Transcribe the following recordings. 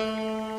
โ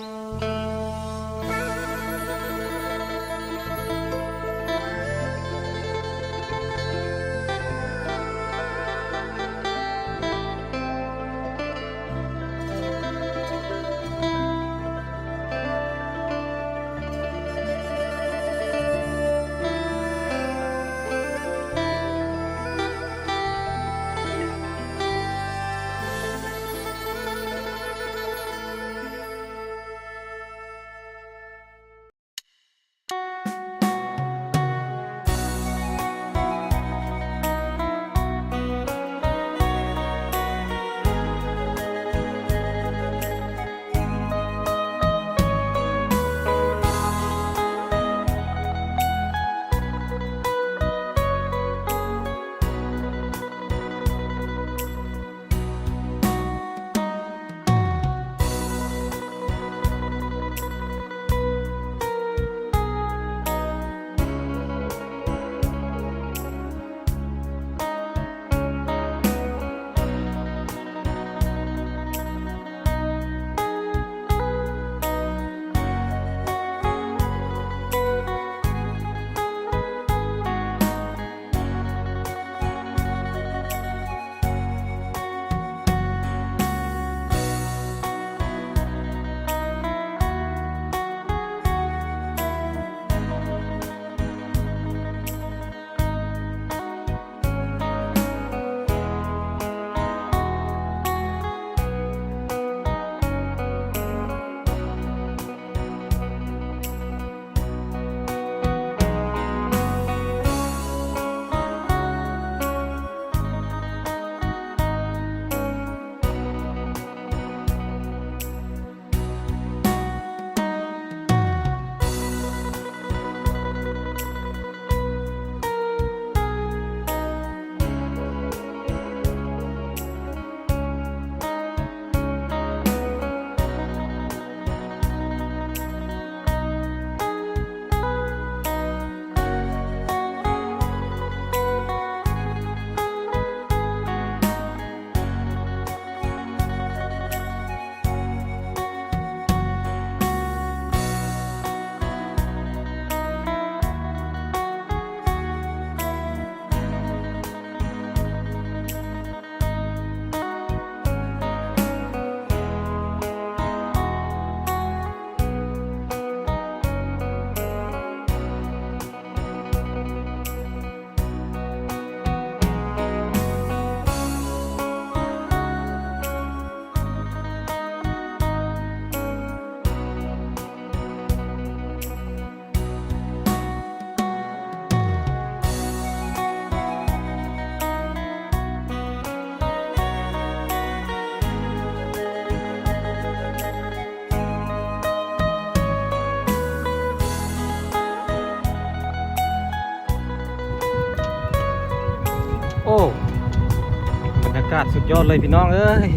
าศสุดยอดเลยพี่น้องเอ้ย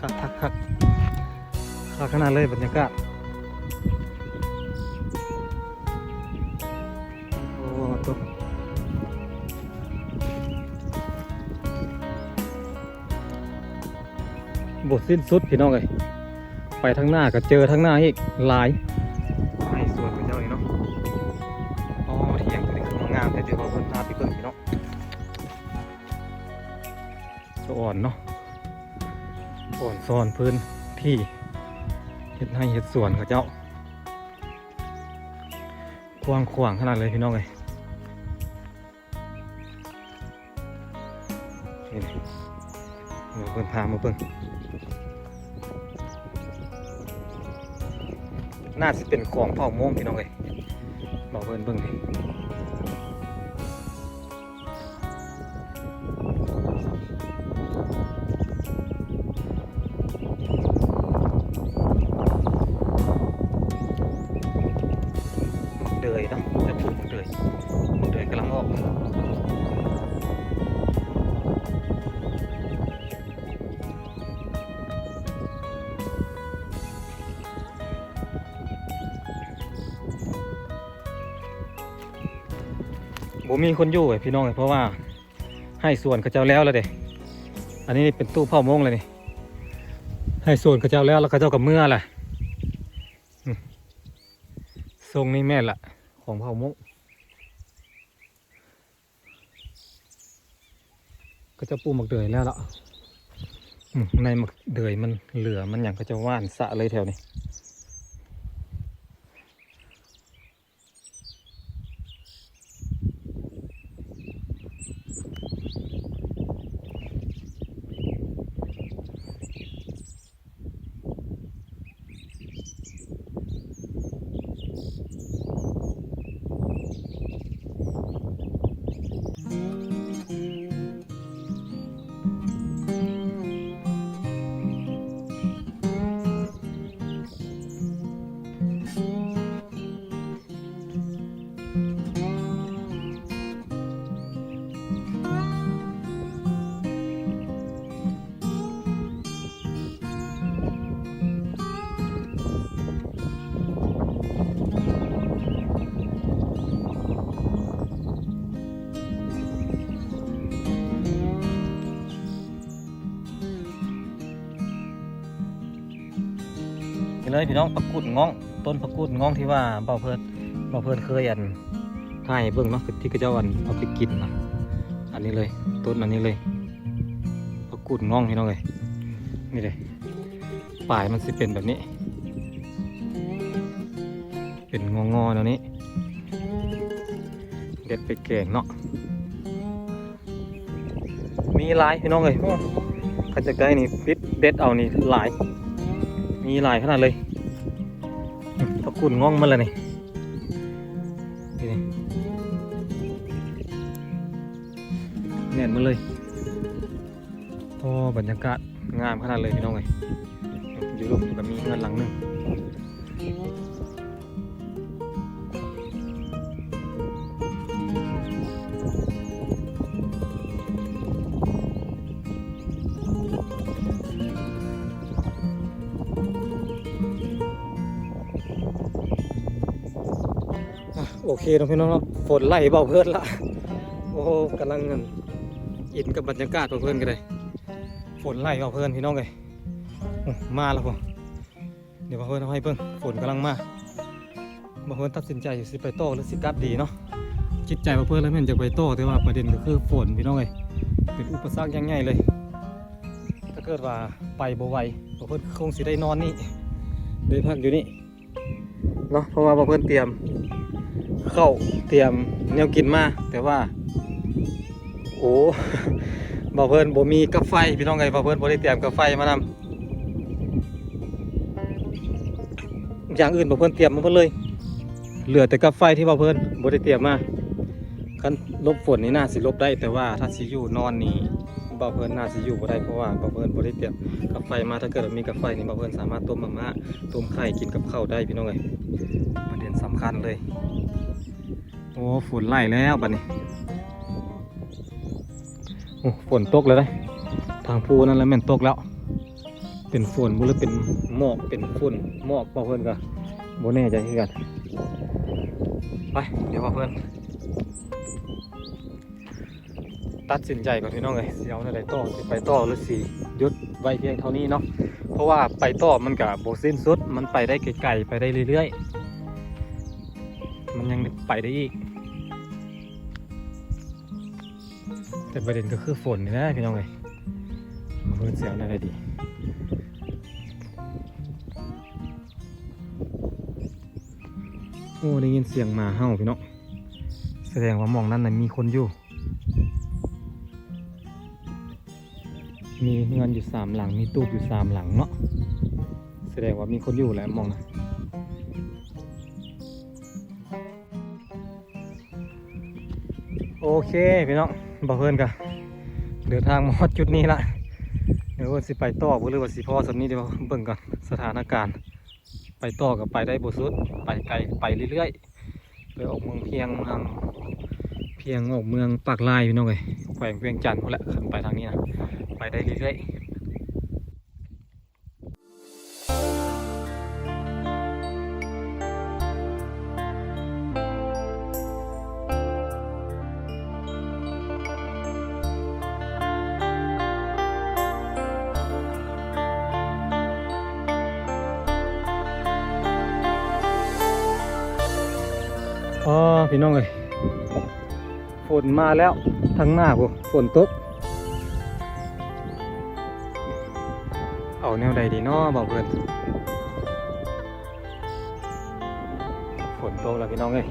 คักคักคักคักขนาดเลยบรรยากาศโอ้ตัวบทสิ้นสุดพี่น้องเลยไปทางหน้าก็เจอทางหน้าอีกหลายไปสวนกันเจ้าอีกเนาะอ๋อเที่ยงตัวนี้คืองามแต่เดี๋ยวเราเพิ่น อ่อนเนาะอ่อนซอนพื้นที่เห็ดให้เห็ดสวนเขาเจ้ากว้างขวางขนาดเลยพี่น้องเลยนี่นี่เดี๋ยวเพิ่นพามาเบิ่งน่าจะเป็นของเผ่าโม่งพี่น้องเลยบอกเพิ่นเบิ่งดิ ยเนาะจะปลูกมักเดยมักเดยกำลังออกบ่มีคนอยู่ไอพี่น้องเอ้ยเพราะว่าให้ส่วนเขาเจ้าแล้วแล้วเด้อันนี้เป็นตู้เผาโมงเลยนี่ ให้ส่วนเขาเจ้าแล้วแล้วเขาเจ้ากับเมื่อแหละทรงนี้แม่ละ ของเผ่ามงก็จะปูหมักเดือยแล้วล่ะในหมักเดือยมันเหลือมันอย่างก็จะว่านสะเลยแถวนี้ เลยพี่น้องผักกูดง้อง ต้นผักกูดง้องที่ว่าเบาเพิ่นเบาเพิ่นเคยอันถ่ายให้เบิ่งเนาะคือที่เขาเจ้าอันเอาไปกินนะอันนี้เลยต้นอันนี้เลยผักกูดง้องพี่น้องเลยนี่เลยปลายมันสิเป็นแบบนี้ เป็นงองๆแล้วนี้เด็ดไปแก่งเนาะมีหลายพี่น้องเลยโอ้เขาจะได้นี่ปิดเด็ดเอานี่หลาย มีหลายขนาดเลยตะกุ่นง่องมันเลยนี่นี่แน่นมาเลยโอ้บรรยากาศงามขนาดเลยพี่น้องเลยอยู่รูปก็มีเงินหลังหนึง โอเคเนาะพี่น้องเนาฝนไล่เบาเพิ่นละโอ้กำลังอินกับบรรยากาศเบาเพิ่นกันเลยฝนไล่เบาเพิ่นพี่น้องเลยมาแล้วพอเดี๋ยวเบาเพิ่นเอาให้เพิ่งฝนกำลังมาเบาเพิ่นตัดสินใจอยู่สิไปโต้หรือสิกลับดีเนาะจิตใจเบาเพิ่นแล้วมันจะไปโต้แต่ว่าประเด็นก็คือฝนพี่น้องเลยเป็นอุปสรรคอยังไงเลย ถ้าเกิดว่าไปบ่ไวเบาเพิ่นคงสิได้นอนนี่ได้พักอยู่นี่เนาะเพราะว่าเบาเพิ่นเตรียม เข้าเตรียมแนวกินมาแต่ว่า โอ้บ่เพิ่นบ่มีกาไฟพี่น้องไงบ่เพิ่นบ่ได้เตรียมกาไฟมานำอย่างอื่นบ่เพิ่นเตรียมมาหมดเลย เหลือแต่กาไฟที่บ่เพิ่นบ่ได้เตรียมมาคันลบฝนนี่น่าสิลบได้แต่ว่าถ้าสิอยู่นอนนี่ บ่เพิ่นน่าสิอยู่บ่ได้เพราะว่าบ่เพิ่นบ่ได้เตรียมกาไฟมาถ้าเกิดว่ามีกาไฟนี่บ่เพิ่นสามารถต้มมาม่าต้มไข่กินกับข้าวได้พี่น้องเอ้ยประเด็นสำคัญเลย โอ้ฝนไล่แล้วบัดนี้โอ้ฝนตกแล้วได้ยทางภูนั่นแหล้วแม่นตกแล้ว เป็นฝนบ่หรือเป็นหมอกเป็นฝุ่นหมอกบ่เพิ่นก็บ่แน่ใจคือกันไปเดี๋ยวบ่เพิ่น ตัดสินใจก่อนพี่น้องเอ้ยสิเอาแนวใดต่อสิไปต่อหรือสิหยุดไว้เพียงเท่านี้เนาะเพราะว่าไปต่อมันก็บ่สิ้นสุด มันไปได้ไกลๆไปได้เรื่อยๆ มันยังไปได้อีก แต่ประเด็นก็คือฝนนี่นะพี่น้องเลยเพิ่นเสียงอะไรดีโอ้ได้ยินเสียงหมาเห่าพี่น้องแสดงว่ามองนั้นน่ะมีคนอยู่ มีเงินอยู่สามหลัง มีตู้อยู่สามหลังเนาะ แสดงว่ามีคนอยู่แหละมองนะโอเคพี่น้องบอกเพื่อนกันเดินทางมาฮอดจุดนี้ละเดี๋ยวว่าสิไปต่อบ่หรือว่าสิพ่อสำนี้เดี๋ยวเบิ่งก่อนสถานการณ์ ไปต่อกับไปได้บ่สุด ไปไกลไปเรื่อยๆ ไปออกเมืองเพียงทาง พียงออกเมืองปากลายพี่น้องเลยแขวงเวียงจันทร์แหละขึ้นไปทางนี้นะไปได้เรื่อยๆพี่น้องเลย ฝนมาแล้วทางหน้าบ่ฝนตก เอาแนวใดดีนาะบอกเพื่อนฝนตกแล้วพี่น้องเอ้ย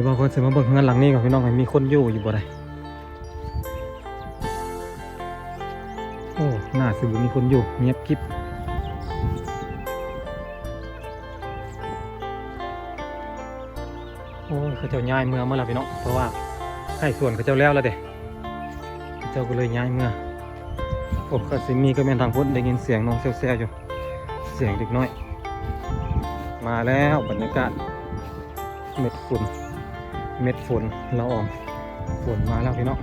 ดี๋ยวบอกเพื่อนสิมาเบิ่งเงินหลังนี้ก่อนพี่น้องให้มีคนอยู่อยู่บ่ได้โอ้หน่าสิบมีคนอยู่เงียบกริบโอ้เขาเจ้าย้ายเมืองมาแล้วพี่น้องเพราะว่าให้ส่วนเขาเจ้าแล้วแล้วเด้เขาเจ้าก็เลยย้ายเมืองโอ้ก็สิมีก็แม่นทางพุทธได้ยินเสียงน้องแซ่วๆอยู่เสียงเด็กน้อย มาแล้วบรรยากาศเม็ดฝุ่น เม็ดฝนละอองฝนมาแล้วพี่น้อง